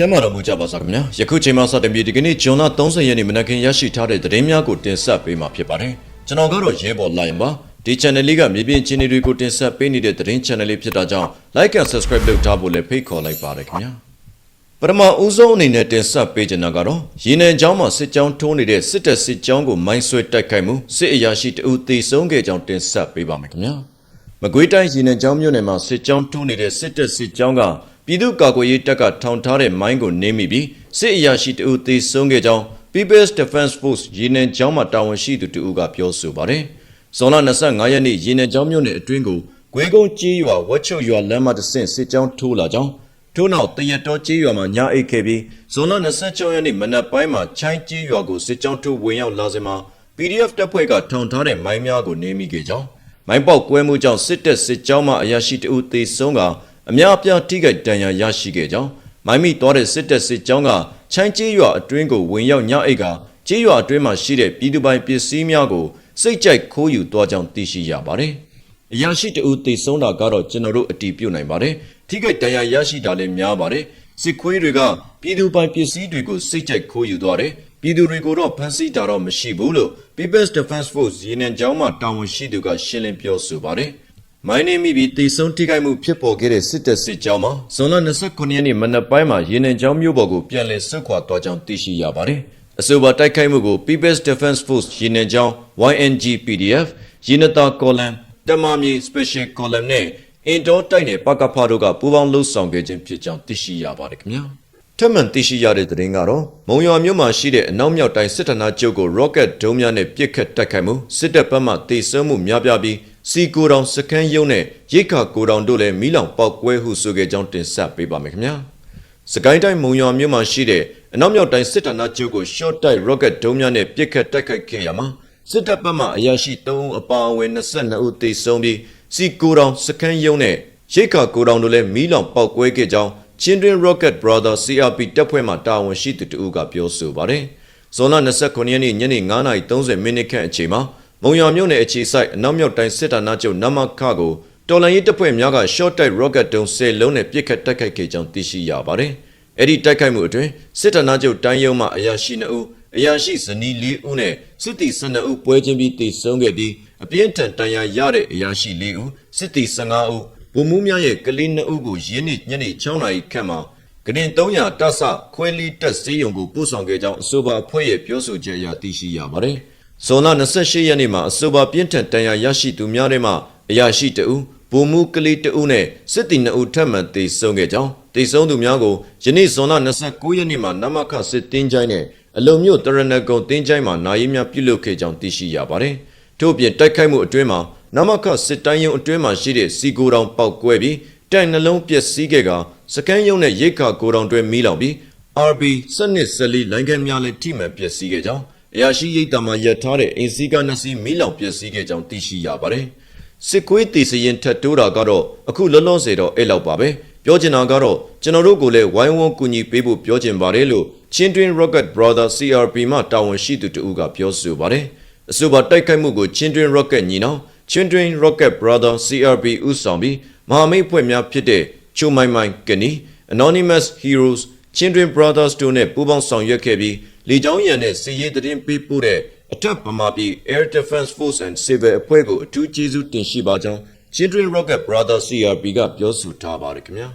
ကျမ်းမာတော်မူကြပါစားခင်ဗျာယခုချိန်မှစတင်ပြီးဒီကနေ့ဇွန်လ30ရက်နေ့မနက်ခင်းရရှိထားတဲ့သတင်းများကိုတင်ဆက်ပေးမှာဖြစ်ပါတယ်ကျွန်တော်ကတော့ရဲဘော်လိုင်းပါဒီ channel လေးကမြေပြင်ချင်းတွေကိုတင်ဆက်ပေးနေတဲ့သတင်း channel လေးဖြစ်တာကြောင့် like and subscribe လုပ်ထားဖို့လည်းဖိတ်ခေါ်လိုက်ပါတယ်ခင်ဗျာပထမဦးဆုံးအနေနဲ့တင်ဆက်ပေးချင်တာကတော့ရေနံကျောင်းမှာစစ်ကြောင်းထိုးနေတဲ့စစ်တပ်စစ်ကြောင်းကိုမိုင်းဆွဲတိုက်ခိုက်မှုစစ်အရာရှိတဦးသေဆုံးခဲ့ကြောင်းတင်ဆက်ပေးပါမယ်ခင်ဗျာမကွေးတိုင်းရေနံကျောင်းမြို့နယ်မှာစစ်ကြောင်းထိုးနေတဲ့စစ်တပ်စစ်ကြောင်းက ပြည်သူ့ကာကွယ်ရေးတပ်ကထောင်ထားတဲ့မိုင်းကိုနင်းမိပြီးစစ်အရာရှိတဦးသေဆုံးခဲ့ကြောင်း People's Defense Force ရေနံကျောင်းမှာတာဝန်ရှိသူတဦးကပြောဆိုပါတယ်။ဇွန်လ25ရက်နေ့ရေနံကျောင်းမြို့နယ်အတွင်းကိုကွေးကုန်းကြီးရွာဝက်ချုပ်ရွာလမ်းမတစ်ဆင့်စစ်ကြောင်းထိုးလာကြောင်းထို့နောက်တရတော်ကြီးရွာမှာညအိတ်ခဲ့ပြီးဇွန်လ26ရက်နေ့မနက်ပိုင်းမှာချိုင်းကြီးရွာကိုစစ်ကြောင်းထိုးဝင်ရောက်လာစဉ်မှာ PDF တပ်ဖွဲ့ကထောင်ထားတဲ့မိုင်းများကိုနင်းမိခဲ့ကြောင်းမိုင်းပေါက်ကွဲမှုကြောင့်စစ်တပ်စစ်ကြောင်းမှအရာရှိတဦးသေဆုံးက အများအပြားထိခိုက်ဒဏ်ရာရရှိခဲ့ကြောင်းမိုင်းမိသွားတဲ့စစ်တပ်စစ်ကြောင်းကချိုင်းကျေးရွာအတွင်းကိုဝင်ရောက်ညအိတ်ကကျေးရွာအတွင်းမှာရှိတဲ့ပြည်သူပိုင်ပစ္စည်းများကိုစိတ်ကြိုက်ခိုးယူသွားကြောင်းသိရှိရပါတယ်။အရာရှိတဦးသေဆုံးတာကတော့ကျွန်တော်တို့အတီးပြုတ်နိုင်ပါတယ်။ထိခိုက်ဒဏ်ရာရရှိတာလည်းများပါတယ်။စစ်ခွေးတွေကပြည်သူပိုင်ပစ္စည်းတွေကိုစိတ်ကြိုက်ခိုးယူသွားတယ်။ပြည်သူတွေကိုတော့ဖမ်းဆီးတာတော့မရှိဘူးလို့ People's Defense Force ရေနံကျောင်းမှတာဝန်ရှိသူကရှင်းလင်းပြောဆိုပါတယ်။ မိုင်းနေမိပြီးတေဆုံးထိခိုက်မှုဖြစ်ပေါ်ခဲ့တဲ့စစ်တပ်စစ်ကြောင်းမှာဇွန်လ29ရက်နေ့မနက်ပိုင်းမှာရေနံကျောင်းမြို့ပေါ်ကိုပြန်လည်ဆွတ်ခွာသွားကြောင်းသိရှိရပါတယ်။အဆိုပါတိုက်ခိုက်မှုကို People's Defense Force ရေနံကျောင်း YNG PDF ရေနတာကောလမ်တမမီ Special Column နဲ့အင်တော်တိုက်နယ်ပကဖာတို့ကပူးပေါင်းလှုပ်ဆောင်ခဲ့ခြင်းဖြစ်ကြောင်းသိရှိရပါတယ်ခင်ဗျာ။ထပ်မံသိရှိရတဲ့သတင်းကတော့မုံရွာမြို့မှာရှိတဲ့အနောက်မြောက်တိုင်းစစ်ဌာနချုပ်ကို rocket ဒုံးများနဲ့ပစ်ခတ်တိုက်ခိုက်မှုစစ်တပ်ဘက်မှတေဆုံးမှုများပြားပြီး စီကိုတောင်စခန်းရုံးနဲ့ရိတ်ခါကိုတောင်တို့လည်းမီးလောင်ပေါက်ကွဲဟုဆိုခဲ့ကြောင်းတင်ဆက်ပေးပါမယ်ခင်ဗျာစကိုင်းတိုင်းမုံရွာမြို့မှာရှိတဲ့အနောက်မြောက်တိုင်းစစ်ဌာနချုပ်ကို short တိုက် rocket ဒုံးများနဲ့ပစ်ခတ်တိုက်ခိုက်ခဲ့ရမှာစစ်တပ်ဘက်မှအရာရှိ3ဦးအပါအဝင်22ဦးသေဆုံးပြီးစီကိုတောင်စခန်းရုံးနဲ့ရိတ်ခါကိုတောင်တို့လည်းမီးလောင်ပေါက်ကွဲခဲ့ကြောင်း Children Rocket Brother CRP တပ်ဖွဲ့မှတာဝန်ရှိသူတဦးကပြောဆိုပါတယ်။ဇွန်လ29ရက်နေ့ညနေ9:30မိနစ်ခန့်အချိန်မှာ မုံရွာမြို့နယ်အခြေစိုက်အနောက်မြောက်တိုင်းစစ်ဌာနချုပ်နမခကိုတော်လန်ရေးတပ်ဖွဲ့များက short type rocket တုံး10လုံးနဲ့ပစ်ခတ်တိုက်ခိုက်ခဲ့ကြောင်းသိရှိရပါတယ်။အဲ့ဒီတိုက်ခိုက်မှုအတွင်းစစ်ဌာနချုပ်တိုင်းရုံးမှအရာရှိ2ဦးအရာရှိဇနီး4ဦးနဲ့စစ်တီ12ဦးပွဲချင်းပြီးတေဆုံးခဲ့ပြီးအပြင်းထန်တန်ရာရတဲ့အရာရှိ4ဦးစစ်တီ15ဦးဗိုလ်မှူးများရဲ့ကလေး2ဦးကိုရင်းနှီးညနေ6နာရီခန့်မှာကရင်300တပ်ဆခွဲလီတက်စေးရုံကိုပို့ဆောင်ခဲ့ကြောင်းအဆိုပါအဖွဲ့ရဲ့ပြောဆိုချက်အရသိရှိရပါတယ်။ ဇွန်လ28ရက်နေ့မှာအဆိုပါပြင်းထန်တန်ရာရရှိသူများထဲမှအရာရှိ2ဦးဗိုလ်မှူးကလေး2ဦးနဲ့စစ်တီ2ဦးထပ်မံတေဆုံးခဲ့ကြောင်းတေဆုံးသူများကိုယနေ့ဇွန်လ29ရက်နေ့မှာနမခစစ်တင်းချိုင်းနဲ့အလုံမြို့တရဏဂုံတင်းချိုင်းမှာနာရီများပြုလုပ်ခဲ့ကြောင်းသိရှိရပါတယ်။ထို့အပြင်တိုက်ခိုက်မှုအတွင်းမှာနမခစစ်တိုင်းရုံအတွင်းမှာရှိတဲ့စီကိုတောင်ပောက်ကွဲပြီးတိုင်နှလုံးပျက်စီးခဲ့ကစကန်ရုံနဲ့ရိတ်ခါကိုတောင်တွဲမီးလောင်ပြီး RB စနစ်စလီလိုင်းကန်များလည်းထိမှန်ပျက်စီးခဲ့ကြောင်း အရာရှိရိတ်တာမှာရပ်ထားတဲ့အင်စီကနစီမီးလောင်ပျက်စီးခဲ့ကြောင်းသိရှိရပါတယ်။စစ်ကွေးတီစရင်ထက်တိုးတာကတော့အခုလောလောဆယ်တော့အဲ့လောက်ပါပဲပြောချင်တာကတော့ကျွန်တော်တို့ကိုလည်းဝိုင်းဝန်းကူညီပေးဖို့ပြောချင်ပါတယ်လို့ Chindrin Rocket Brother CRP မှတာဝန်ရှိသူတဦးကပြောဆိုပါတယ်။အဆိုပါတိုက်ခိုက်မှုကို Chindrin Rocket ညီနောင် Children Rocket Brother CRB ဥဆောင်ပြီးမဟာမိတ်ဖွဲ့များဖြစ်တဲ့ချိုမိုင်မိုင်ကနီ Anonymous Heroes Children Brothers တို့နဲ့ပူးပေါင်းဆောင်ရွက်ခဲ့ပြီး လေကြောင်းရန်နဲ့စစ်ရေးသတင်းပေးပို့တဲ့အထက်ဗမာပြည် Air Defense Force and Civil အဖွဲ့ကိုအထူးကျေးဇူးတင်ရှိပါကြောင်း Children Rocket Brother CRB ကပြောဆိုထားပါတယ်ခင်ဗျာ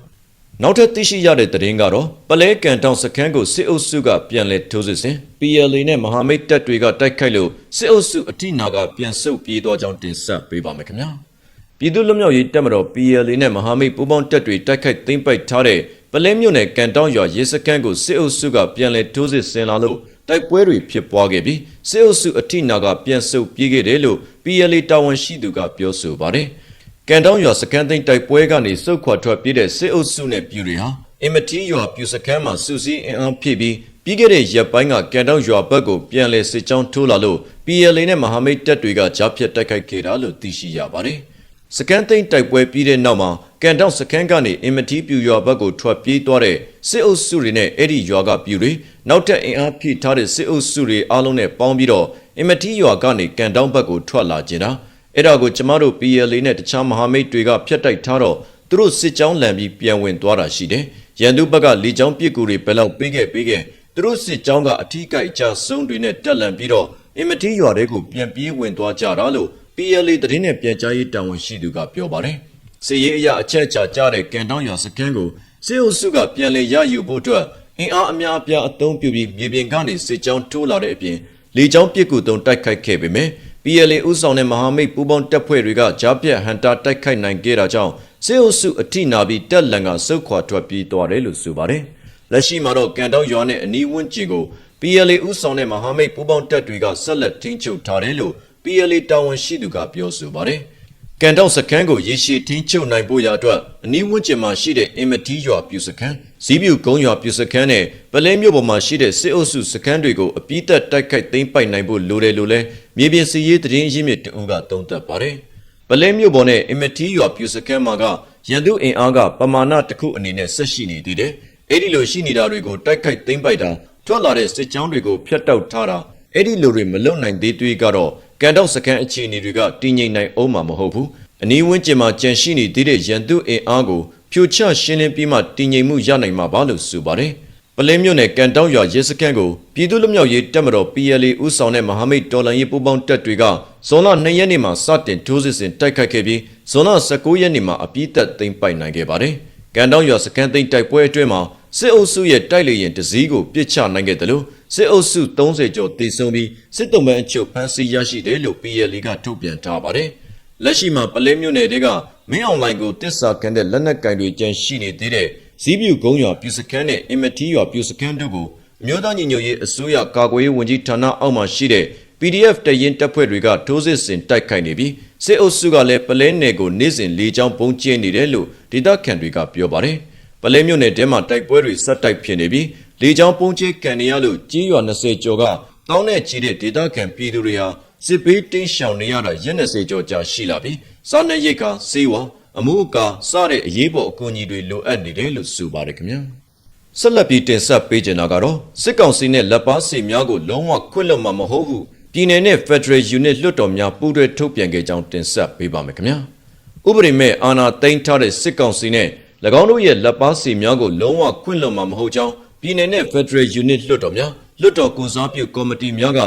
နောက်ထပ်သိရှိရတဲ့သတင်းကတော့ပလဲကန်တောင်စခန်းကိုစစ်အုပ်စုကပြန်လည်ထိုးစစ်ဆင် PLA နဲ့မဟာမိတ်တပ်တွေကတိုက်ခိုက်လို့စစ်အုပ်စုအထိနာကပြန်ဆုတ်ပြေးသွားကြောင်းတင်ဆက်ပေးပါမယ်ခင်ဗျာပြည်သူ့လွတ်မြောက်ရေးတပ်မတော် PLA နဲ့မဟာမိတ်ပူးပေါင်းတပ်တွေတိုက်ခိုက်သိမ်းပိုက်ထားတဲ့ ပလဲမြို့နယ်ကန်တောင်ရွာရဲစခန်းကိုစစ်အုပ်စုကပြန်လည်ထိုးစစ်ဆင်လာလို့တိုက်ပွဲတွေဖြစ်ပွားခဲ့ပြီးစစ်အုပ်စုအထိနာကပြန်ဆုတ်ပြေးခဲ့တယ်လို့ PLA တာဝန်ရှိသူကပြောဆိုပါတယ်။ကန်တောင်ရွာစကန်သိန်းတိုက်ပွဲကနေစုတ်ခွာထွက်ပြေးတဲ့စစ်အုပ်စုနဲ့ပြည်တွေဟာအင်မတီရွာပြူစကန်မှာစုစည်းအင်အားဖြည့်ပြီးပြီးခဲ့တဲ့ရက်ပိုင်းကကန်တောင်ရွာဘက်ကိုပြန်လည်စစ်ကြောင်းထိုးလာလို့ PLA နဲ့မဟာမိတ်တပ်တွေကကြားဖြတ်တိုက်ခိုက်ခဲ့တာလို့သိရှိရပါတယ်။ စကန်သိန်းတိုက်ပွဲပြီးတဲ့နောက်မှာကန်တောင်စကန်ကနေအင်မတီပြူရွာဘက်ကိုထွက်ပြေးသွားတဲ့စစ်အုပ်စုတွေနဲ့အဲ့ဒီရွာကပြူတွေနောက်ထပ်အင်အားဖြည့်ထားတဲ့စစ်အုပ်စုတွေအားလုံးနဲ့ပေါင်းပြီးတော့အင်မတီရွာကနေကန်တောင်ဘက်ကိုထွက်လာကြတာအဲ့ဒါကိုကျမတို့ PLA နဲ့တခြားမဟာမိတ်တွေကဖျက်တိုက်ထားတော့သူသူတို့စစ်ကြောင်းလန်ပြီးပြန်ဝင်သွားတာရှိတယ်။ရန်သူဘက်ကလေကြောင်းပစ်ကူတွေဘယ်လောက်ပေးခဲ့ပေးခဲ့သူတို့စစ်ကြောင်းကအထီးကိုက်ကြဆုံးတွေနဲ့တက်လန်ပြီးတော့အင်မတီရွာတွေကိုပြန်ပြေးဝင်သွားကြတာလို့ PLA သတင်းနဲ့ပြန်ကြားရေးတာဝန်ရှိသူကပြောပါတယ်။စစ်ရေးအရာအချက်အချာကြားတဲ့ကန်တောင်းရွာစခန်းကိုစစ်အုပ်စုကပြန်လည်ရယူဖို့အတွက်အင်အားအများအပြားအသုံးပြုပြီးမြေပြင်ကနေစစ်ကြောင်းထိုးလာတဲ့အပြင်လေကြောင်းပစ်ကူသုံးတိုက်ခိုက်ခဲ့ပေမဲ့ PLA ဥဆောင်တဲ့မဟာမိတ်ပူးပေါင်းတပ်ဖွဲ့တွေကကြားပြတ်ဟန်တာတိုက်ခိုက်နိုင်ခဲ့တာကြောင့်စစ်အုပ်စုအထိနာပြီးတက်လန်ကစုတ်ခွာထွက်ပြေးသွားတယ်လို့ဆိုပါတယ်။လက်ရှိမှာတော့ကန်တောက်ရွာနဲ့အနီးဝန်းကျင်ကို PLA ဥဆောင်တဲ့မဟာမိတ်ပူးပေါင်းတပ်တွေကဆက်လက်ထိန်းချုပ်ထားတယ်လို့ PLA တာဝန်ရှိသူကပြောဆိုပါတယ်။ကန်တောက်စခန်းကိုရေရှည်ထိန်းချုပ်နိုင်ဖို့ရာအတွက်အနီးဝန်းကျင်မှာရှိတဲ့အင်မတီရွာပြူစခန်းဇီးပြူကုန်းရွာပြူစခန်းနဲ့ပလဲမြို့ပေါ်မှာရှိတဲ့စစ်အုပ်စုစခန်းတွေကိုအပြစ်သက်တိုက်ခိုက်သိမ်းပိုက်နိုင်ဖို့လိုတယ်လို့လည်းမြေပြင်စီရေးသတင်းရင်းမြစ်တအုပ်ကသုံးသပ်ပါတယ်။ပလဲမြို့ပေါ်နဲ့အင်မတီရွာပြူစခန်းမှာကရန်သူအင်အားကပမာဏတစ်ခုအနေနဲ့ဆက်ရှိနေသေးတယ်။အဲ့ဒီလိုရှိနေတာတွေကိုတိုက်ခိုက်သိမ်းပိုက်တာထွက်လာတဲ့စစ်ကြောင်းတွေကိုဖျက်တောက်ထားတာအဲ့ဒီလိုတွေမလုံနိုင်သေးသေးကတော့ ကန်တောက်စကန်အခြေအနေတွေကတည်ငြိမ်နိုင်အောင်မှာမဟုတ်ဘူးအနီးဝန်းကျင်မှာကြန့်ရှိနေသေးတဲ့ရန်သူအင်အားကိုဖြိုချရှင်းလင်းပြီးမှတည်ငြိမ်မှုရနိုင်မှာပါလို့ဆိုပါတယ်ပလင်းမြို့နယ်ကန်တောက်ရွာရဲစခန်းကိုပြည်သူ့လူမျိုးရေးတပ်မတော် PLA ဦးဆောင်တဲ့မဟာမိတ်တော်လှန်ရေးပူးပေါင်းတပ်တွေကဇွန်လ2ရက်နေ့မှာစတင်ထိုးစစ်ဆင်တိုက်ခိုက်ခဲ့ပြီးဇွန်လ19ရက်နေ့မှာအပြည့်သက်သိမ်းပိုက်နိုင်ခဲ့ပါတယ်ကန်တောက်ရွာစခန်းသိမ်းတိုက်ပွဲအတွင်းမှာစစ်အုပ်စုရဲ့တိုက်လေရင်တစည်းကိုပစ်ချနိုင်ခဲ့တယ်လို့ စစ်အုပ်စု30ကျော်တေဆုံးပြီးစစ်တုံးပန်းအချုပ်ဖမ်းဆီးရရှိတယ်လို့ PLA ကထုတ်ပြန်ထားပါတယ်။လက်ရှိမှာပလဲမြို့နယ်တွေကမင်းအွန်လိုင်းကိုတစ္ဆာခံတဲ့လက်နက်ကင်တွေကြန့်ရှိနေသေးတဲ့ဇီးပြူကုန်းရွာပြူစခန်းနဲ့အင်မတီရွာပြူစခန်းတို့ကိုအမျိုးသားညီညွတ်ရေးအစိုးရကာကွယ်ရေးဝန်ကြီးဌာနအောက်မှာရှိတဲ့ PDF တရင်တပ်ဖွဲ့တွေကထိုးစစ်ဆင်တိုက်ခိုက်နေပြီးစစ်အုပ်စုကလည်းပလဲနယ်ကိုနေ့စဉ်လေးချောင်းပုံကျင်းနေတယ်လို့ဒေသခံတွေကပြောပါတယ်။ပလဲမြို့နယ်တဲမှာတိုက်ပွဲတွေဆက်တိုက်ဖြစ်နေပြီး လေကြောင်းပုံကျဲကန်နေရလို့ကြီးရွာ20ကျော်ကတောင်းနဲ့ချီတဲ့ဒေသခံပြည်သူတွေဟာစစ်ဘေးတင်းရှောင်နေရတာရက်20ကျော်ကြာရှိလာပြီးစားနပ်ရိက္ခာစေဝါအမှုအကာစတဲ့အရေးပေါ်အကူအညီတွေလိုအပ်နေတယ်လို့ဆိုပါတယ်ခင်ဗျာဆက်လက်ပြီးတင်ဆက်ပေးကြတာကတော့စစ်ကောင်စီနဲ့လက်ပါစီများကိုလုံးဝခွင့်လွှတ်မှာမဟုတ်ဟုပြည်내နဲ့ Federal Unit လွှတ်တော်များပူးတွဲထုတ်ပြန်ခဲ့ကြောင်းတင်ဆက်ပေးပါမယ်ခင်ဗျာဥပဒေမဲ့အာဏာသိမ်းထားတဲ့စစ်ကောင်စီနဲ့၎င်းတို့ရဲ့လက်ပါစီများကိုလုံးဝခွင့်လွှတ်မှာမဟုတ်ကြောင်း ပြည်내နဲ့ Federal Unit လွှတ်တော်များလွှတ်တော်ကုစားပြုကော်မတီများက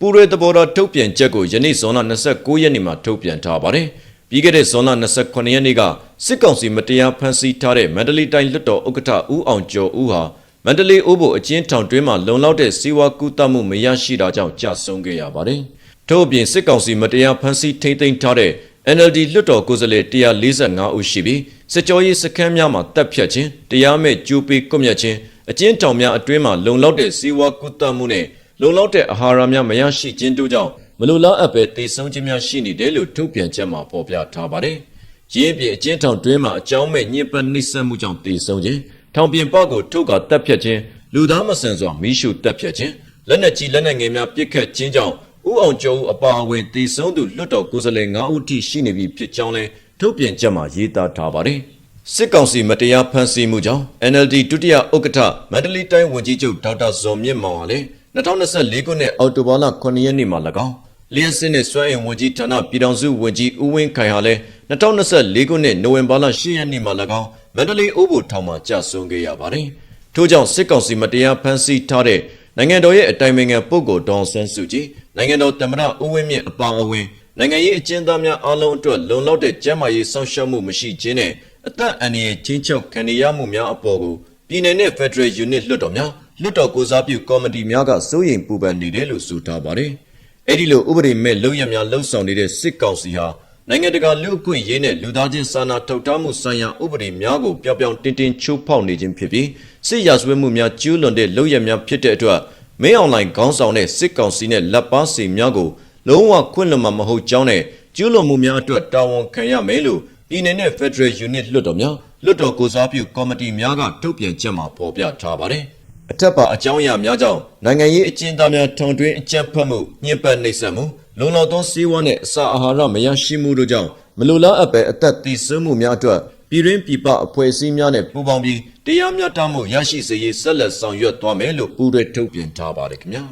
ပူးရဲသဘောထားထုတ်ပြန်ချက်ကိုယနေ့ဇွန်လ29ရက်နေ့မှာထုတ်ပြန်ထားပါတယ်။ပြီးခဲ့တဲ့ဇွန်လ28ရက်နေ့ကစစ်ကောင်စီမတရားဖမ်းဆီးထားတဲ့မန္တလေးတိုင်းလွှတ်တော်ဥက္ကဋ္ဌဦးအောင်ကျော်ဦးဟာမန္တလေးအိုးဘိုအကျဉ်းထောင်တွင်းမှာလုံလောက်တဲ့စီးဝါကူးတမှုမရရှိတာကြောင့်ကြာဆုံးခဲ့ရပါတယ်။ထို့အပြင်စစ်ကောင်စီမတရားဖမ်းဆီးထိမ့်သိမ်းထားတဲ့ NLD လွှတ်တော်ကိုယ်စားလှယ်145ဦးရှိပြီးစစ်ကြောရေးစခန်းများမှာတပ်ဖြတ်ခြင်းတရားမဲ့ကြိုးပေးကွပ်မျက်ခြင်း အကျဉ်းထောင်များအတွင်းမှာလုံလောက်တဲ့စီးဝါကူးတမှုနဲ့လုံလောက်တဲ့အာဟာရများမရရှိခြင်းတို့ကြောင့်မလိုလားအပ်ပဲတည်ဆုံးခြင်းများရှိနေတယ်လို့ထုတ်ပြန်ချက်မှာဖော်ပြထားပါတယ်။ရင်းပြအကျဉ်းထောင်တွင်းမှာအကြောင်းမဲ့ညှဉ်းပန်းနှိပ်စက်မှုကြောင့်တည်ဆုံးခြင်းထောင်ပြင်ပကိုထုတ်ကတပ်ဖြတ်ခြင်းလူသားမဆန်စွာမိရှုတပ်ဖြတ်ခြင်းလက်နက်ကြီးလက်နက်ငယ်များပစ်ခတ်ခြင်းကြောင့်ဥအောင်ကျော်ဦးအပါအဝင်တည်ဆုံးသူလွတ်တော်ကိုယ်စားလှယ်9ဦးထိရှိနေပြီဖြစ်ကြောင်းလဲထုတ်ပြန်ချက်မှာရေးသားထားပါတယ်။ စစ်ကောင်စီမတရားဖမ်းဆီးမှုကြောင့် NLD ဒုတိယဥက္ကဋ္ဌမန္တလေးတိုင်းဝန်ကြီးချုပ်ဒေါက်တာဇော်မြင့်မောင်ဟာလည်း2024ခုနှစ်အောက်တိုဘာလ9ရက်နေ့မှာ၎င်းလျှက်စစ်နဲ့စွမ်းအင်ဝန်ကြီးဌာနပြည်ထောင်စုဝန်ကြီးဦးဝင်းခိုင်ဟာလည်း2024ခုနှစ်နိုဝင်ဘာလ10ရက်နေ့မှာ၎င်းမန္တလေးအိုးဘိုထောင်မှာကြာဆုံးခဲ့ရပါတယ်။ထို့ကြောင့်စစ်ကောင်စီမတရားဖမ်းဆီးထားတဲ့နိုင်ငံတော်ရဲ့အတိုင်ပင်ခံပုဂ္ဂိုလ်ဒေါန်ဆန်းစုကြည်နိုင်ငံတော်သမ္မတဦးဝင်းမြင့်အပါအဝင်နိုင်ငံရေးအကျဉ်းသားများအားလုံးအတွက်လုံလောက်တဲ့ကျန်းမာရေးစောင့်ရှောက်မှုမရှိခြင်းနဲ့ အသက်အန္တရာယ်ချင်းချုပ်ခံရမှုများအပေါ်ကိုပြည်내နဲ့ Federal Unit လွှတ်တော်များလွှတ်တော်ကိုစားပြုကော်မတီများကစိုးရိမ်ပူပန်နေတယ်လို့ဆိုထားပါတယ်။အဲ့ဒီလိုဥပဒေမဲ့လုံရများလှုံ့ဆော်နေတဲ့စစ်ကောင်စီဟာနိုင်ငံတကာလူ့အခွင့်အရေးနဲ့လူသားချင်းစာနာထုတ်ထားမှုဆိုင်ရာဥပဒေများကိုပြောင်ပြောင်တင်းတင်းချိုးဖောက်နေခြင်းဖြစ်ပြီးစစ်ရာဇဝတ်မှုများကျူးလွန်တဲ့လုံရများဖြစ်တဲ့အတွက်မင်းအွန်လိုင်းခေါင်းဆောင်တဲ့စစ်ကောင်စီနဲ့လက်ပါစီများကိုလုံးဝခွင့်လွှတ်မှာမဟုတ်ကြောင်းနဲ့ကျူးလွန်မှုများအတွက်တာဝန်ခံရမယ်လို့ ပြည်내နဲ့ Federal Unit လွှတ်တော်များလွှတ်တော်ကိုစားပြုကော်မတီများကထုတ်ပြန်ချက်မှာဖော်ပြထားပါတယ်။အထက်ပါအကြောင်းအရာများကြောင့်နိုင်ငံရေးအကျဉ်းသားများထောင်တွင်းအကြမ်းဖက်မှုညှဉ်းပန်းနှိပ်စက်မှုလုံလောက်သောစီးပွားနဲ့အစာအာဟာရမရရှိမှုတို့ကြောင့်မလိုလားအပ်ပဲအသက်သေဆုံးမှုများအတွက်ပြည်တွင်းပြည်ပအဖွဲ့အစည်းများနဲ့ပူးပေါင်းပြီးတရားမျှတမှုရရှိစေရေးဆက်လက်ဆောင်ရွက်သွားမယ်လို့ပူးတွဲထုတ်ပြန်ထားပါတယ်ခင်ဗျာ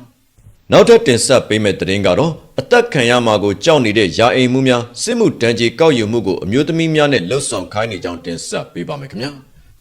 နောက်ထပ်တင်ဆက်ပေးမယ့်သတင်းကတော့အသက်ခံရမှာကိုကြောက်နေတဲ့ယာအိမ်မှုများစစ်မှုတန်းကြီးကောက်ယူမှုကိုအမျိုးသမီးများနဲ့လှုပ်ဆောင်ခိုင်းနေကြောင်းတင်ဆက်ပေးပါမယ်ခင်ဗျာ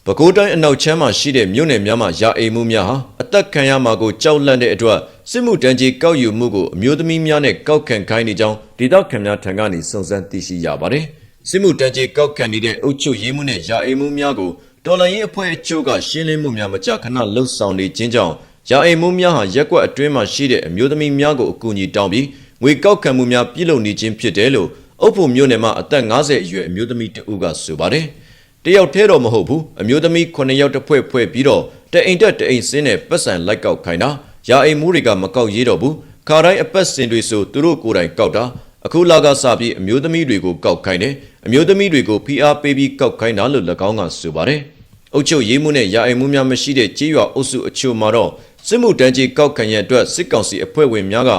ပဲခူးတိုင်းအနောက်ချမ်းမှာရှိတဲ့မြို့နယ်များမှာယာအိမ်မှုများဟာအသက်ခံရမှာကိုကြောက်လန့်တဲ့အတွက်စစ်မှုတန်းကြီးကောက်ယူမှုကိုအမျိုးသမီးများနဲ့ကောက်ခံခိုင်းနေကြောင်းဒေသခံများထံကနေစုံစမ်းသိရှိရပါတယ်စစ်မှုတန်းကြီးကောက်ခံနေတဲ့အုပ်ချုပ်ရေးမှုနဲ့ယာအိမ်မှုများကိုတော်လှန်ရေးအဖွဲ့အချို့ကရှင်းလင်းမှုများမကြာခဏလှုပ်ဆောင်နေခြင်းကြောင့် ရာအိမ်မှုများဟာရက်ကွက်အတွင်းမှာရှိတဲ့အမျိုးသမီးများကိုအကူအညီတောင်းပြီးငွေကောက်ခံမှုများပြုလုပ်နေခြင်းဖြစ်တယ်လို့အုပ်ဖို့မြို့နယ်မှာအသက်50အရွယ်အမျိုးသမီးတဦးကဆိုပါတယ်။တယောက်တည်းတော့မဟုတ်ဘူးအမျိုးသမီး9ယောက်တစ်ဖွဲ့ဖွဲ့ပြီးတော့တအိမ်တက်တအိမ်စင်းနဲ့ပတ်စံလိုက်ကောက်ခိုင်းတာရာအိမ်မှုတွေကမကောက်ရေးတော့ဘူးခါတိုင်းအပတ်စင်တွေဆိုသူတို့ကိုယ်တိုင်ကောက်တာအခုလာကစပြီးအမျိုးသမီးတွေကိုကောက်ခိုင်းတယ်အမျိုးသမီးတွေကိုဖိအားပေးပြီးကောက်ခိုင်းတာလို့၎င်းကဆိုပါတယ်။အုပ်ချုပ်ရေးမှုနဲ့ရာအိမ်မှုများမရှိတဲ့ကြေးရွာအုပ်စုအချို့မှာတော့ စစ်မှုတန်းကြီးကောက်ခံရတဲ့အတွက်စစ်ကောင်စီအဖွဲ့ဝင်များက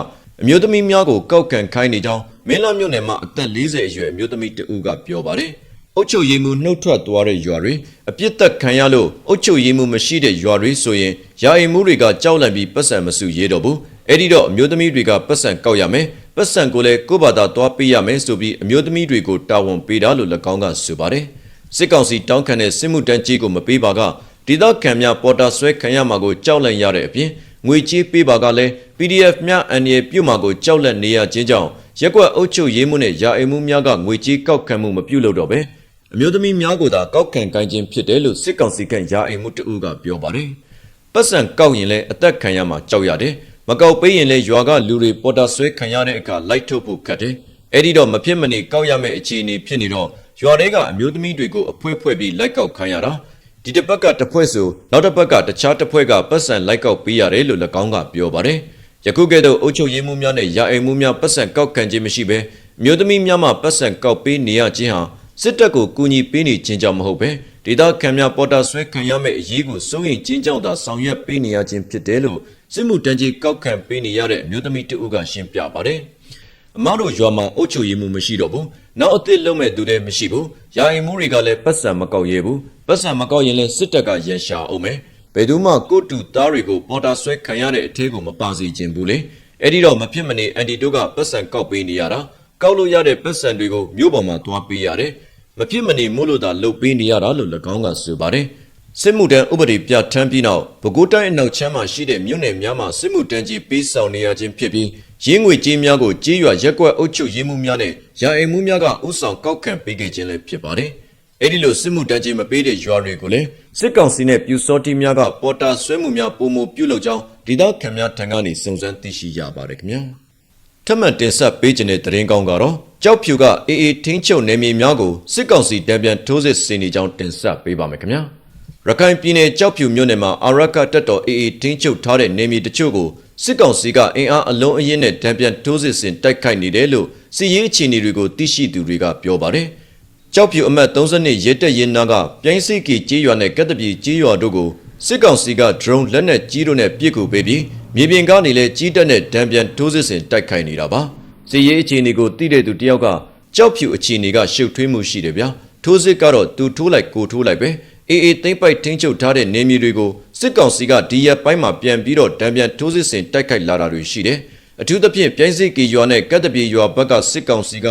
အမျိုးသမီးများကိုကောက်ခံခိုင်းနေကြောင်းမင်းလာမြို့နယ်မှာအသက်40အရွယ်အမျိုးသမီးတဦးကပြောပါတယ်။အုပ်ချုပ်ရေးမှုနှုတ်ထွက်သွားတဲ့ရွာတွေအပြစ်သက်ခံရလို့အုပ်ချုပ်ရေးမှုမရှိတဲ့ရွာတွေဆိုရင်ရာအိမ်မှုတွေကကြောက်လန့်ပြီးပတ်စံမစုရေးတော့ဘူး။အဲ့ဒီတော့အမျိုးသမီးတွေကပတ်စံကောက်ရမယ်။ပတ်စံကိုလည်းကိုယ့်ဘာသာသွားပေးရမယ်ဆိုပြီးအမျိုးသမီးတွေကိုတာဝန်ပေးတာလို့၎င်းကဆိုပါတယ်။စစ်ကောင်စီတောင်းခံတဲ့စစ်မှုတန်းကြီးကိုမပေးပါက ဒေသခံများပေါ်တာဆွဲခံရမှာကိုကြောက်လန့်ရတဲ့အပြင်ငွေကြေးပေးပါကလည်း PDF များအန်ရပြုတ်မှာကိုကြောက်လန့်နေရခြင်းကြောင့်ရက်ကွက်အုပ်ချုပ်ရေးမှုနဲ့ယာအိမ်မှုများကငွေကြေးကောက်ခံမှုမပြုလုပ်တော့ပဲအမျိုးသမီးများကိုသာကောက်ခံကိုင်းခြင်းဖြစ်တယ်လို့စစ်ကောင်စီကယာအိမ်မှုတအူးကပြောပါတယ်ပတ်စံကောက်ရင်လည်းအသက်ခံရမှာကြောက်ရတယ်မကောက်ပေးရင်လည်းရွာကလူတွေပေါ်တာဆွဲခံရတဲ့အခါလိုက်ထုတ်ဖို့ခက်တယ်အဲ့ဒီတော့မဖြစ်မနေကောက်ရမယ့်အခြေအနေဖြစ်နေတော့ရွာတွေကအမျိုးသမီးတွေကိုအဖွဲဖွဲပြီးလိုက်ကောက်ခံရတာ ဒီတစ်ပတ်ကတစ်ဖွဲ့ဆိုနောက်တစ်ပတ်ကတခြားတစ်ဖွဲ့ကပတ်စံလိုက်ကောက်ပေးရတယ်လို့၎င်းကပြောပါတယ်။ယခုကဲ့သို့အုပ်ချုပ်ရေးမှုများနဲ့ရာအိမ်မှုများပတ်စံကောက်ခံခြင်းမရှိဘဲမြို့သမီးများမှပတ်စံကောက်ပေးနေရခြင်းဟာစစ်တပ်ကိုကူညီပေးနေခြင်းကြောင့်မဟုတ်ပဲဒေသခံများပေါ်တာဆွဲခံရမယ့်အရေးကိုစိုးရိမ်ခြင်းကြောင့်သာဆောင်ရွက်ပေးနေရခြင်းဖြစ်တယ်လို့စစ်မှုတန်းကြီးကောက်ခံပေးနေရတဲ့အမျိုးသမီးတဦးကရှင်းပြပါတယ်။အမတို့ရွာမှာအုပ်ချုပ်ရေးမှုမရှိတော့ဘူး။ နောက်အသစ်လုံးမဲ့သူတွေမရှိဘူး။ရာအိမ်မှုတွေကလည်းပတ်စံမကောက်ရဲဘူး။ပတ်စံမကောက်ရင်လည်းစစ်တပ်ကရန်ရှာအောင်မယ်။ဘယ်သူမှကိုတူသားတွေကိုပေါ်တာဆွဲခံရတဲ့အထက်ကိုမပါစေခြင်းဘူးလေ။အဲ့ဒီတော့မဖြစ်မနေအန်တီတို့ကပတ်စံကောက်ပေးနေရတာ။ကောက်လို့ရတဲ့ပတ်စံတွေကိုမြို့ပေါ်မှာသွားပေးရတယ်။မဖြစ်မနေမို့လို့သာလှုပ်ပေးနေရတာလို့၎င်းကဆိုပါတယ်။စစ်မှုတန်းဥပဒေပြဋ္ဌာန်းပြီးနောက်ပဲခူးတိုင်းအနောက်ချမ်းမှာရှိတဲ့မြို့နယ်များမှာစစ်မှုတန်းကြီးပေးဆောင်နေရခြင်းဖြစ်ပြီး ရင်းငွေကြေးများကိုကြေးရွာရက်ကွက်အုပ်ချုပ်ရေးမှုများနဲ့ရာအိမ်မှုများကဥဆောင်ကောက်ခံပေးခဲ့ခြင်းလည်းဖြစ်ပါတယ်။အဲဒီလိုစစ်မှုတန်းကြီးမပေးတဲ့ရွာတွေကိုလည်းစစ်ကောင်စီနဲ့ပြူစောတိများကပေါ်တာဆွဲမှုများပုံမပြုလုပ်ကြောင်းဒေသခံများထံကနေစုံစမ်းသိရှိရပါတယ်ခင်ဗျာ။ထပ်မံတင်ဆက်ပေးခြင်းတဲ့သတင်းကောင်းကတော့ကြောက်ဖြူကအေအေထင်းချုပ်နယ်မြေများကိုစစ်ကောင်စီတံပြန်ထိုးစစ်ဆင်နေကြောင်းတင်ဆက်ပေးပါမယ်ခင်ဗျာ။ရခိုင်ပြည်နယ်ကြောက်ဖြူမြို့နယ်မှာအာရကတပ်တော်အေအေထင်းချုပ်ထားတဲ့နယ်မြေတချို့ကို စစ်ကောင်စီကအင်အားအလုံးအရင်းနဲ့တံပြန်ထိုးစစ်ဆင်တိုက်ခိုက်နေတယ်လို့စစ်ရေးအခြေအနေတွေကိုသိရှိသူတွေကပြောပါတယ်။ကြောက်ဖြူအမတ်32ရဲတပ်ရင်နာကပြိုင်းစိတ်ကီကြေးရွာနဲ့ကက်တပြည်ကြေးရွာတို့ကိုစစ်ကောင်စီက drone လက်နက်ကြီးတို့နဲ့ပစ်ကူပေးပြီးမြေပြင်ကနေလည်းကြီးတက်တဲ့တံပြန်ထိုးစစ်ဆင်တိုက်ခိုက်နေတာပါ။စစ်ရေးအခြေအနေကိုသိတဲ့သူတယောက်ကကြောက်ဖြူအခြေအနေကရှုပ်ထွေးမှုရှိတယ်ဗျာ။ထိုးစစ်ကတော့သူထိုးလိုက်ကိုထိုးလိုက်ပဲ အေးအေးသိမ့်ပိုက်ထင်းချုပ်ထားတဲ့နေမြေတွေကိုစစ်ကောင်စီကဒီရက်ပိုင်းမှာပြန်ပြီးတော့တံပြန်ထိုးစစ်ဆင်တိုက်ခိုက်လာတာတွေရှိတယ်။အထူးသဖြင့်ပြိုင်းစိတ်ကီရွာနဲ့ကတ်တပြေရွာဘက်ကစစ်ကောင်စီက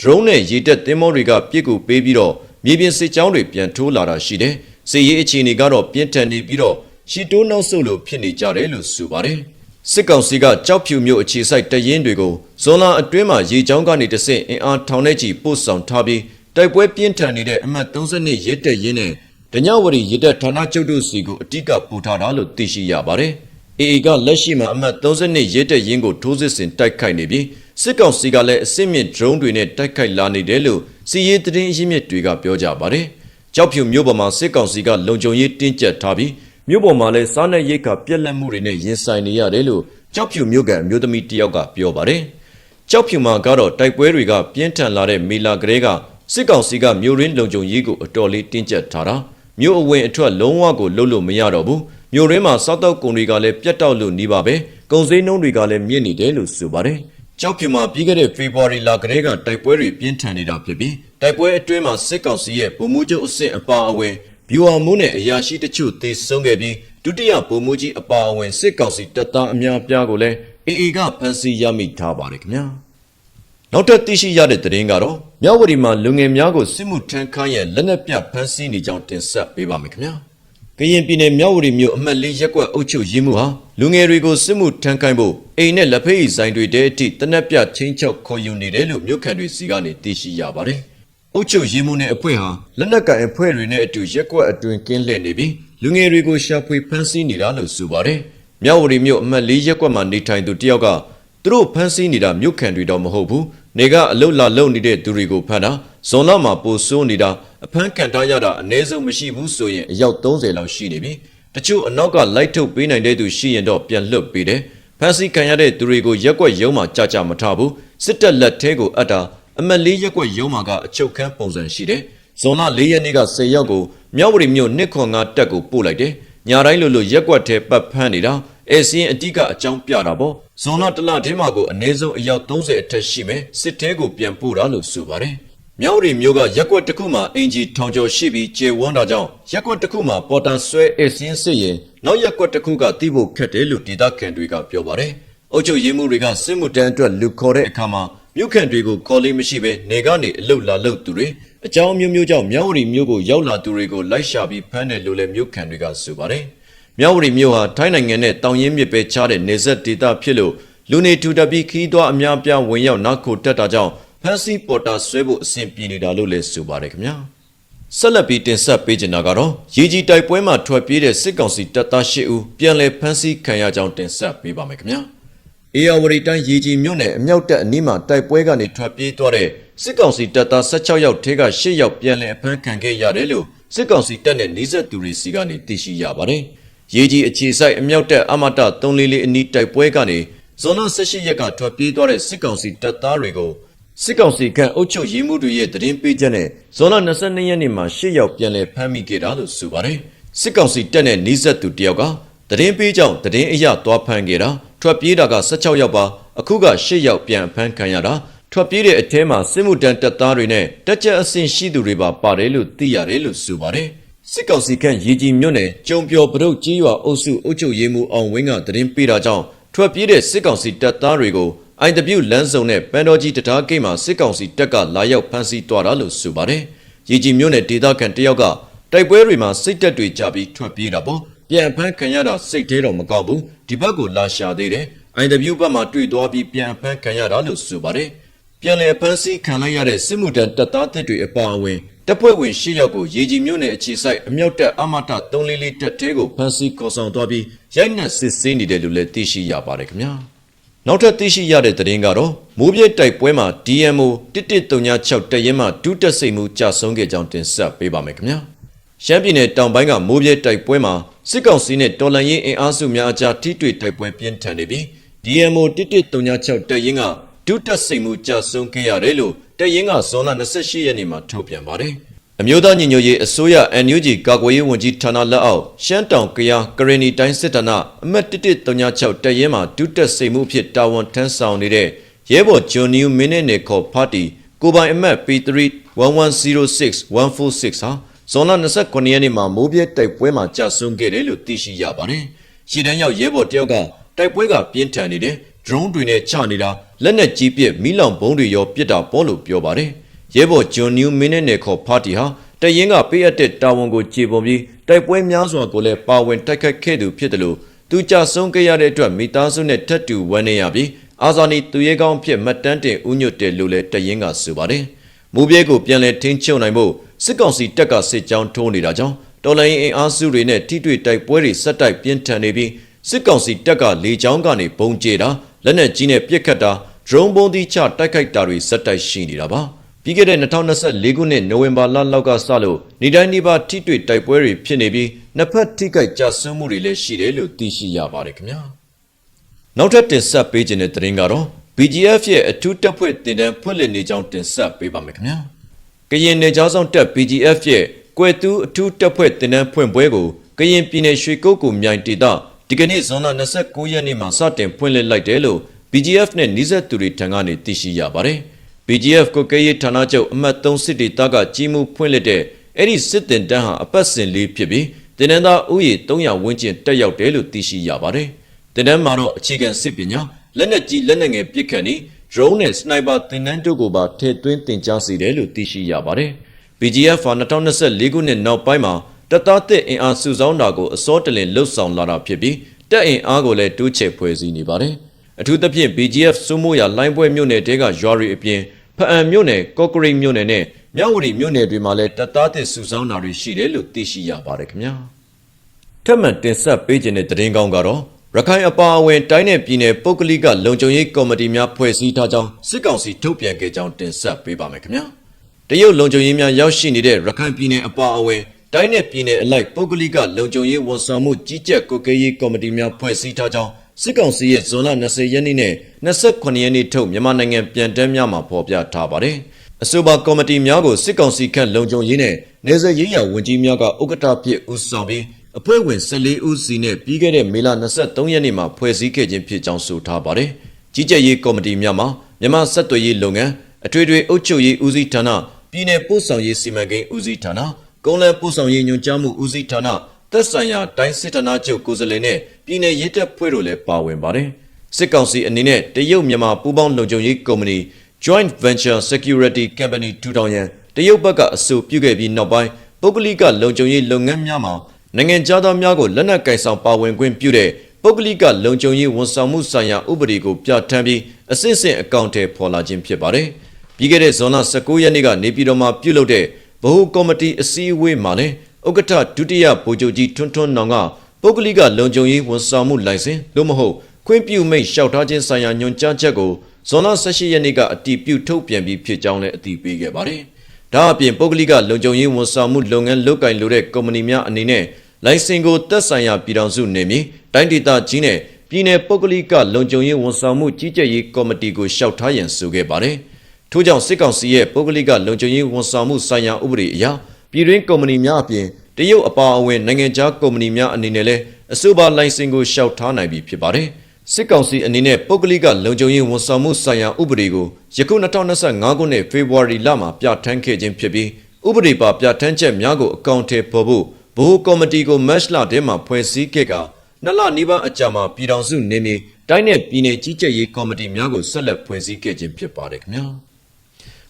drone နဲ့ရေတက်သင်္ဘောတွေကပြစ်ကူပေးပြီးတော့မြေပြင်စစ်ကြောင်းတွေပြန်ထိုးလာတာရှိတယ်။စစ်ရေးအခြေအနေကတော့ပြင်းထန်နေပြီးတော့ရှီတိုးနောက်ဆုတ်လို့ဖြစ်နေကြတယ်လို့ဆိုပါတယ်။စစ်ကောင်စီကကြောက်ဖြူမျိုးအခြေစိုက်တရင်တွေကိုဇွန်လအတွင်းမှာရေချောင်းကနေတဆင့်အင်အားထောင်ထဲကြီးပို့ဆောင်ထားပြီးတိုက်ပွဲပြင်းထန်နေတဲ့အမှတ်32ရဲတက်ရင်နဲ့ ဒညဝရီရစ်တပ်ဌာနချုပ်တို့စီကိုအတိကပူထားတာလို့သိရှိရပါတယ်။ AA ကလက်ရှိမှာအမှတ်32ရဲတပ်ရင်းကိုထိုးစစ်ဆင်တိုက်ခိုက်နေပြီးစစ်ကောင်စီကလည်းအစစ်မြင့် drone တွေနဲ့တိုက်ခိုက်လာနေတယ်လို့စီရေးသတင်းအရင်းမြစ်တွေကပြောကြပါတယ်။ကြောက်ဖြူမြို့ပေါ်မှာစစ်ကောင်စီကလုံခြုံရေးတင်းကျပ်ထားပြီးမြို့ပေါ်မှာလည်းစားနပ်ရိက္ခာပြက်လက်မှုတွေနဲ့ရင်ဆိုင်နေရတယ်လို့ကြောက်ဖြူမြို့ကအမျိုးသမီးတယောက်ကပြောပါတယ်။ကြောက်ဖြူမှာကတော့တိုက်ပွဲတွေကပြင်းထန်လာတဲ့မီလာကလေးကစစ်ကောင်စီကမြို့ရင်းလုံခြုံရေးကိုအတော်လေးတင်းကျပ်ထားတာ။ မြို့အဝင်အထွက်လုံးဝကိုလှုပ်လို့မရတော့ဘူးမြို့ရင်းမှာစောက်တော့ကုန်တွေကလည်းပြတ်တောက်လို့နေပါပဲကုန်စည်နှုန်းတွေကလည်းမြင့်နေတယ်လို့ဆိုပါတယ်ကြောက်ဖြူမှာပြီးခဲ့တဲ့ဖေဖော်ဝါရီလကတည်းကတိုက်ပွဲတွေပြင်းထန်နေတာဖြစ်ပြီးတိုက်ပွဲအတွင်းမှာစစ်ကောင်စီရဲ့ဗိုလ်မှူးချုပ်အဆင့်အပါအဝင်ဗျူဟာမှုနဲ့အရာရှိတချို့သေဆုံးခဲ့ပြီးဒုတိယဗိုလ်မှူးကြီးအပါအဝင်စစ်ကောင်စီတပ်သားအများအပြားကိုလည်း AA ကဖမ်းဆီးရမိထားပါတယ်ခင်ဗျာ နောက်ထပ်သိရှိရတဲ့သတင်းကတော့မြဝတီမှာလူငယ်များကိုစစ်မှုထမ်းခိုင်းရန်လက်နက်ပြဖမ်းဆီးနေကြောင်းတင်ဆက်ပေးပါမယ်ခင်ဗျာကရင်ပြည်နယ်မြဝတီမြို့အမှတ်လေးရပ်ကွက်အုပ်ချုပ်ရေးမှုဟာလူငယ်တွေကိုစစ်မှုထမ်းခိုင်းဖို့အိမ်နဲ့လက်ဖက်ရည်ဆိုင်တွေတဲအထိတနက်ပြချင်းချောက်ခေါ်ယူနေတယ်လို့မြို့ခံတွေစီကနေသိရှိရပါတယ်အုပ်ချုပ်ရေးမှုနဲ့အဖွဲ့ဟာလက်နက်ကင်အဖွဲ့တွေနဲ့အတူရက်ကွက်အတွင်ကင်းလှည့်နေပြီးလူငယ်တွေကိုရှာဖွေဖမ်းဆီးနေတာလို့ဆိုပါတယ်မြဝတီမြို့အမှတ်လေးရပ်ကွက်မှာနေထိုင်သူတယောက်က သူတို့ဖမ်းဆီးနေတာမြို့ခံတွေတော့မဟုတ်ဘူး။နေကအလုတ်လာလုံနေတဲ့သူတွေကိုဖမ်းတာဇွန်လမှာပိုဆိုးနေတာအဖမ်းခံထားရတာအ ਨੇ ဆုံးမရှိဘူးဆိုရင်အယောက်30လောက်ရှိနေပြီ။တချို့အနောက်ကလိုက်ထုတ်ပေးနိုင်တဲ့သူရှိရင်တော့ပြန်လွတ်ပေးတယ်။ဖမ်းဆီးခံရတဲ့သူတွေကိုရက်ွက်ရုံးမှာကြာကြာမထားဘူး။စစ်တပ်လက်ထဲကိုအပ်တာအမတ်လေးရက်ွက်ရုံးမှာကအချုပ်ခန်းပုံစံရှိတယ်။ဇွန်လ၄ရက်နေ့က10ယောက်ကိုမြောက်ဝတီမြို့နှစ်ခွန်ငါတက်ကိုပို့လိုက်တယ်။ညာတိုင်းလိုလိုရက်ွက်ထဲပတ်ဖမ်းနေတာအဲစင်းအတိကအကြောင်းပြတာပေါ့ ဇွန်လတလထဲမှာကိုအနည်းဆုံးအယောက်30အထက်ရှိမယ်စစ်တဲကိုပြန်ပို့တာလို့ဆိုပါတယ်မြောက်ရီမျိုးကရက်ွက်တစ်ခုမှာအင်ဂျီထောင်ကျော်ရှိပြီးကျေဝန်းတာကြောင့်ရက်ွက်တစ်ခုမှာပေါ်တန်ဆွဲအဲစင်းစစ်ရင်နောက်ရက်ွက်တစ်ခုကတိဖို့ခက်တယ်လို့ဒေသခံတွေကပြောပါတယ်အုပ်ချုပ်ရေးမှုတွေကစစ်မှုတန်းအတွက်လူခေါ်တဲ့အခါမှာမြို့ခံတွေကိုခေါ်လေးမရှိဘဲနေကနေအလုတ်လာလုတ်သူတွေအကြောင်းမျိုးမျိုးကြောင့်မြောက်ရီမျိုးကိုရောက်လာသူတွေကိုလိုက်ရှာပြီးဖမ်းတယ်လို့လည်းမြို့ခံတွေကဆိုပါတယ် မြောက်ဝတီမြို့ဟာထိုင်းနိုင်ငံနဲ့တောင်ရင်းမြစ်ပဲခြားတဲ့နေဆက်ဒေသဖြစ်လို့လူနေထူထပ်ပြီးခီးသွွားအများပြားဝင်ရောက်နောက်ခုတက်တာကြောင့်ဖန်စီပေါ်တာဆွဲဖို့အဆင်ပြေနေတာလို့လည်းဆိုပါတယ်ခင်ဗျာဆက်လက်ပြီးတင်ဆက်ပေးချင်တာကတော့ရေကြီးတိုက်ပွဲမှာထွက်ပြေးတဲ့စစ်ကောင်စီတပ်သား၈ဦးပြန်လည်ဖမ်းဆီးခံရကြောင်းတင်ဆက်ပေးပါမယ်ခင်ဗျာအေယာဝတီတိုင်းရေကြီးမြို့နယ်အမြောက်တပ်အနီးမှာတိုက်ပွဲကနေထွက်ပြေးသွားတဲ့စစ်ကောင်စီတပ်သား16ယောက်ထဲက8ယောက်ပြန်လည်အဖမ်းခံခဲ့ရတယ်လို့စစ်ကောင်စီတပ်နဲ့နှိစက်သူတွေစီကနေသိရှိရပါတယ်။ ရေကြီးအခြေဆိုင်အမြောက်တပ်အမတ344အနီးတိုက်ပွဲကနေဇွန်လ18ရက်ကထွက်ပြေးသွားတဲ့စစ်ကောင်စီတပ်သားတွေကိုစစ်ကောင်စီခန့်အုပ်ချုပ်ရေးမှုတွေရဲ့တရင်ပေးချက်နဲ့ဇွန်လ22ရက်နေ့မှာ၈ယောက်ပြန်လည်ဖမ်းမိခဲ့တာလို့ဆိုပါတယ်။စစ်ကောင်စီတပ်နဲ့နှိစက်သူတယောက်ကတရင်ပေးကြောင့်တရင်အရသွားဖမ်းခဲ့တာထွက်ပြေးတာက16ယောက်ပါအခုက8ယောက်ပြန်ဖမ်းခံရတာထွက်ပြေးတဲ့အထဲမှာစစ်မှုတန်းတပ်သားတွေနဲ့တက်ကြအဆင့်ရှိသူတွေပါပါတယ်လို့သိရတယ်လို့ဆိုပါတယ်။ စစ်ကောင်စီခန့်ရေကြီးမြို့နယ်ကျုံပျော်ပရုတ်ကြီးရွာအုပ်စုအုပ်ချုပ်ရေးမှူးအောင်ဝင်းကတရင်ပေးတာကြောင့်ထွက်ပြေးတဲ့စစ်ကောင်စီတပ်သားတွေကိုအိုင်တပြူလမ်းစုံနဲ့ပန်တော်ကြီးတံတားဂိတ်မှာစစ်ကောင်စီတပ်ကလာရောက်ဖမ်းဆီးသွားတာလို့ဆိုပါတယ်။ရေကြီးမြို့နယ်ဒေသခံတယောက်ကတိုက်ပွဲတွေမှာစိတ်တက်တွေကြပြီးထွက်ပြေးတာပေါ့။ပြန်ဖမ်းခံရတာစိတ်သေးတော့မကောက်ဘူး။ဒီဘက်ကိုလာရှာသေးတယ်။အိုင်တပြူဘက်မှာတွေ့သွားပြီးပြန်ဖမ်းခံရတာလို့ဆိုပါတယ်။ပြန်လည်ဖမ်းဆီးခံလိုက်ရတဲ့စစ်မှုထမ်းတပ်သားတွေအပါအဝင် တပ်ဖွဲ့ဝင်၈ယောက်ကိုရေကြီးမြို့နယ်အခြေစိုက်အမြောက်တပ်အမတ344တပ်တဲကိုဖမ်းဆီးခေါ်ဆောင်သွားပြီးရိုက်နှက်စစ်ဆေးနေတယ်လို့လည်းသိရှိရပါတယ်ခင်ဗျာနောက်ထပ်သိရှိရတဲ့သတင်းကတော့မိုးပြဲတိုက်ပွဲမှာ DMO 1136တပ်ရင်းမှဒုတက်စိတ်မှုကြာဆုံးခဲ့ကြောင်းတင်ဆက်ပေးပါမယ်ခင်ဗျာရှမ်းပြည်နယ်တောင်ပိုင်းကမိုးပြဲတိုက်ပွဲမှာစစ်ကောင်စီနဲ့တော်လှန်ရေးအင်အားစုများအကြားထိတွေ့တိုက်ပွဲပြင်းထန်နေပြီး DMO 1136တပ်ရင်းကဒုတက်စိတ်မှုကြာဆုံးခဲ့ရတယ်လို့ တရင်ကဇွန်လ28ရက်နေ့မှာထုတ်ပြန်ပါတယ်။အမျိုးသားညီညွတ်ရေးအစိုးရ NUG ကာကွယ်ရေးဝန်ကြီးဌာနလက်အောက်ရှမ်းတောင်ကယားကရင်နီတိုင်းစစ်တပ်နအမတ်1136တရင်မှာဒုတက်စိတ်မှုဖြစ်တာဝန်ထမ်းဆောင်နေတဲ့ရဲဘော်ဂျွန်နီယူမင်းနဲ့ခေါ်ပါတီကိုပိုင်အမတ် P3 1106146ဟာဇွန်လ29ရက်နေ့မှာမိုးပြဲတိုက်ပွဲမှာကြာဆုံးခဲ့တယ်လို့သိရှိရပါတယ်။ရှီတန်းရောက်ရဲဘော်တယောက်ကတိုက်ပွဲကပြင်းထန်နေတယ် drone တွေနဲ့ချနေတာလက်နက်ကြီးပစ်မီးလောင်ဘုံတွေရောပစ်တာပေါ်လို့ပြောပါတယ်။ရဲဘော်ဂျွန်နျူမင်းနဲ့ခေါ်ပါတီဟာတရင်ကပေးအပ်တဲ့တာဝန်ကိုခြေပုံပြီးတိုက်ပွဲများစွာကိုလည်းပါဝင်တိုက်ခတ်ခဲ့သူဖြစ်တယ်လို့သူကြဆုံးခဲ့ရတဲ့အတွက်မိသားစုနဲ့ထပ်တူဝမ်းနေရပြီးအာဇာနည်သူရဲကောင်းဖြစ်မှတ်တမ်းတင်ဥညွတ်တယ်လို့လည်းတရင်ကဆိုပါတယ်။မူပြဲကိုပြန်လည်ထင်းချုပ်နိုင်ဖို့စစ်ကောင်စီတပ်ကစစ်ကြောင်းထိုးနေတာကြောင့်တော်လိုင်းအင်အားစုတွေနဲ့ထိတွေ့တိုက်ပွဲတွေဆက်တိုက်ပြင်းထန်နေပြီးစစ်ကောင်စီတပ်ကလေကြောင်းကနေပုံကျဲတာ လက်နက်ကြီးနဲ့ပစ်ခတ်တာ drone ပုံးသီးချတိုက်ခိုက်တာတွေဇက်တိုက်ရှိနေတာပါပြီးခဲ့တဲ့2024ခုနှစ်နိုဝင်ဘာလလောက်ကစလို့နေတိုင်းနေပါထိတွေ့တိုက်ပွဲတွေဖြစ်နေပြီးနှစ်ဖက်ထိခိုက်ကြဆွမှုတွေလည်းရှိတယ်လို့သိရှိရပါတယ်ခင်ဗျာနောက်ထပ်တင်ဆက်ပေးခြင်းတဲ့သတင်းကတော့ BGF ရဲ့အထူးတပ်ဖွဲ့တင်တန်းဖွင့်လှစ်နေကြောင်းတင်ဆက်ပေးပါမယ်ခင်ဗျာကရင်နယ်ကြားဆောင်တပ် BGF ရဲ့ကွယ်တူးအထူးတပ်ဖွဲ့တင်တန်းဖွင့်ပွဲကိုကရင်ပြည်နယ်ရွှေကုတ်ကူမြိုင်ဒေသ ဒီကနေ့ဇွန်လ29ရက်နေ့မှာစတင်ဖွင့်လှစ်လိုက်တယ်လို့ BGF နဲ့နှိစက်သူတွေထံကနေသိရှိရပါတယ်။ BGF ကိုကဲရေးဌာနချုပ်အမှတ်3စစ်ဒေသကကြီးမှုဖွင့်လှစ်တဲ့အဲ့ဒီစစ်တင်တန်းဟာအပတ်စဉ်လေးဖြစ်ပြီးတင်နန်းသားဥယေ300ဝန်းကျင်တက်ရောက်တယ်လို့သိရှိရပါတယ်။တင်နန်းမှာတော့အခြေခံစစ်ပညာလက်နက်ကြီးလက်နက်ငယ်ပစ်ခတ်နေ drone နဲ့ sniper သင်တန်းတို့ကိုပါထည့်သွင်းတင်ကြားစီတယ်လို့သိရှိရပါတယ်။ BGF ဟာ2024ခုနှစ်နောက်ပိုင်းမှာ တပ်သားသစ်အင်အားစုဆောင်းတာကိုအစောတလင်လှုပ်ဆောင်လာတာဖြစ်ပြီးတပ်အင်အားကိုလည်းတိုးချဲ့ဖွဲ့စည်းနေပါတယ်။အထူးသဖြင့် BGF စိုးမိုးရာလိုင်းပွဲမြို့နယ်တဲကရွာတွေအပြင်ဖအံမြို့နယ်ကော့ကရိတ်မြို့နယ်နဲ့မြဝတီမြို့နယ်တွေမှာလည်းတပ်သားသစ်စုဆောင်းတာတွေရှိတယ်လို့သိရှိရပါတယ်ခင်ဗျာ။ထပ်မံတင်ဆက်ပေးခြင်းတဲ့သတင်းကောင်းကတော့ရခိုင်အပါအဝင်တိုင်းနယ်ပြည်နယ်ပုဂ္ဂလိကလုံခြုံရေးကော်မတီများဖွဲ့စည်းထားကြောင်းစစ်ကောင်စီထုတ်ပြန်ခဲ့ကြောင်းတင်ဆက်ပေးပါမယ်ခင်ဗျာ။တရုတ်လုံခြုံရေးများရောက်ရှိနေတဲ့ရခိုင်ပြည်နယ်အပါအဝင် တိုင်းနယ်ပြည်နယ်အလိုက်ပုဂ္ဂလိကလုံခြုံရေးဝန်ဆောင်မှုကြီးကြပ်ကွပ်ကဲရေးကော်မတီများဖွဲ့စည်းထားကြောင်းစစ်ကောင်စီရဲ့ဇွန်လ20ရက်နေ့နဲ့28ရက်နေ့ထုတ်မြန်မာနိုင်ငံပြန်တမ်းများမှာဖော်ပြထားပါတယ်။အဆိုပါကော်မတီများကိုစစ်ကောင်စီခန့်လုံခြုံရေးနဲ့နေဆက်ရေးရာဝန်ကြီးများကဥက္ကဋ္ဌဖြစ်ဦးဆောင်ပြီးအဖွဲ့ဝင်14ဦးစီနဲ့ပြီးခဲ့တဲ့မေလ23ရက်နေ့မှာဖွဲ့စည်းခဲ့ခြင်းဖြစ်ကြောင်းဆိုထားပါတယ်။ကြီးကြပ်ရေးကော်မတီများမှာမြန်မာဆက်သွယ်ရေးလုပ်ငန်းအထွေထွေအုပ်ချုပ်ရေးဦးစီးဌာနပြည်내ပို့ဆောင်ရေးစီမံကိန်းဦးစီးဌာန ကုန်းလယ်ပို့ဆောင်ရေးညွှန်ကြားမှုဦးစီးဌာနသက်ဆိုင်ရာတိုင်းစစ်ဌာနချုပ်ကိုယ်စားလှယ်နဲ့ပြည်내ရဲတပ်ဖွဲ့တို့လည်းပါဝင်ပါတယ်။စစ်ကောင်စီအနေနဲ့တရုတ်မြန်မာပူးပေါင်းလုံခြုံရေးကုမ္ပဏီ Joint Venture Security Company ထူထောင်ရန်တရုတ်ဘက်ကအဆိုပြုခဲ့ပြီးနောက်ပိုင်းပုဂ္ဂလိကလုံခြုံရေးလုပ်ငန်းများမှာနိုင်ငံသားများကိုလက်နက်ကင်ဆောင်ပါဝင်ခွင့်ပြုတဲ့ပုဂ္ဂလိကလုံခြုံရေးဝန်ဆောင်မှုဆိုင်ရာဥပဒေကိုပြဋ္ဌာန်းပြီးအစစ်အဆင့်အကောင့်ထဲပေါ်လာခြင်းဖြစ်ပါတယ်။ပြီးခဲ့တဲ့ဇွန်လ19ရက်နေ့ကနေပြည်တော်မှာပြုလုပ်တဲ့ ဗဟိုကော်မတီအစည်းအဝေးမှာလည်းဥက္ကဋ္ဌဒုတိယဗိုလ်ချုပ်ကြီးထွန်းထွန်းနောင်ကပုဂ္ဂလိကလုံခြုံရေးဝန်ဆောင်မှုလိုင်စင်သို့မဟုတ်ခွင့်ပြုမိတ်လျှောက်ထားခြင်းဆိုင်ရာညွှန်ကြားချက်ကိုဇွန်လ18ရက်နေ့ကအတည်ပြုထုတ်ပြန်ပြီးဖြစ်ကြောင်းလည်းအတည်ပြုခဲ့ပါတယ်။ဒါအပြင်ပုဂ္ဂလိကလုံခြုံရေးဝန်ဆောင်မှုလုပ်ငန်းလုပ်ကိုင်လိုတဲ့ကုမ္ပဏီများအနေနဲ့လိုင်စင်ကိုသက်ဆိုင်ရာပြည်ထောင်စုနေမည်တိုင်းဒေသကြီးနဲ့ပြည်내ပုဂ္ဂလိကလုံခြုံရေးဝန်ဆောင်မှုကြီးကြပ်ရေးကော်မတီကိုလျှောက်ထားရန်ဆိုခဲ့ပါတယ်။ ထို့ကြောင့်စစ်ကောင်စီရဲ့ပုဂ္ဂလိကလုံခြုံရေးဝန်ဆောင်မှုဆိုင်ရာဥပဒေအရပြည်တွင်းကုမ္ပဏီများအပြင်တရုတ်အပါအဝင်နိုင်ငံခြားကုမ္ပဏီများအနေနဲ့လည်းအဆိုပါလိုင်စင်ကိုလျှောက်ထားနိုင်ပြီဖြစ်ပါတယ်။စစ်ကောင်စီအနေနဲ့ပုဂ္ဂလိကလုံခြုံရေးဝန်ဆောင်မှုဆိုင်ရာဥပဒေကိုယခု2025ခုနှစ်ဖေဖော်ဝါရီလမှာပြဋ္ဌာန်းခဲ့ခြင်းဖြစ်ပြီးဥပဒေပါပြဋ္ဌာန်းချက်များကိုအကောင့်ထဲပေါ်ဖို့ဘိုးကော်မတီကိုမတ်လထဲမှာဖွဲ့စည်းခဲ့ကနှစ်လနီးပါးအကြာမှာပြည်ထောင်စုနေမြေတိုင်းနယ်ပြည်နယ်ကြီးကြပ်ရေးကော်မတီများကိုဆက်လက်ဖွဲ့စည်းခဲ့ခြင်းဖြစ်ပါတယ်ခင်ဗျာ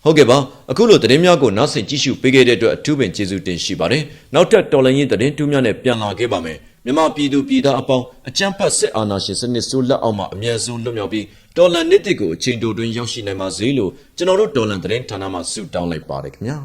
ဟုတ်ကဲ့ပါအခုလိုသတင်းများကိုနားဆင်ကြည့်ရှုပေးခဲ့တဲ့အတွက်အထူးပင်ကျေးဇူးတင်ရှိပါတယ်နောက်ထပ်တော်လှန်ရေးသတင်းတူးများနဲ့ပြန်လာခဲ့ပါမယ်မြန်မာပြည်သူပြည်သားအပေါင်းအကြမ်းဖက်စစ်အာဏာရှင်စနစ်ဆိုးလက်အောက်မှာအမြဲဆုံးလွတ်မြောက်ပြီးတော်လှန်နစ်တစ်ကိုအချိန်တိုတွင်ရောက်ရှိနိုင်ပါစေလို့ကျွန်တော်တို့တော်လှန်သတင်းဌာနမှဆုတောင်းလိုက်ပါတယ်ခင်ဗျာ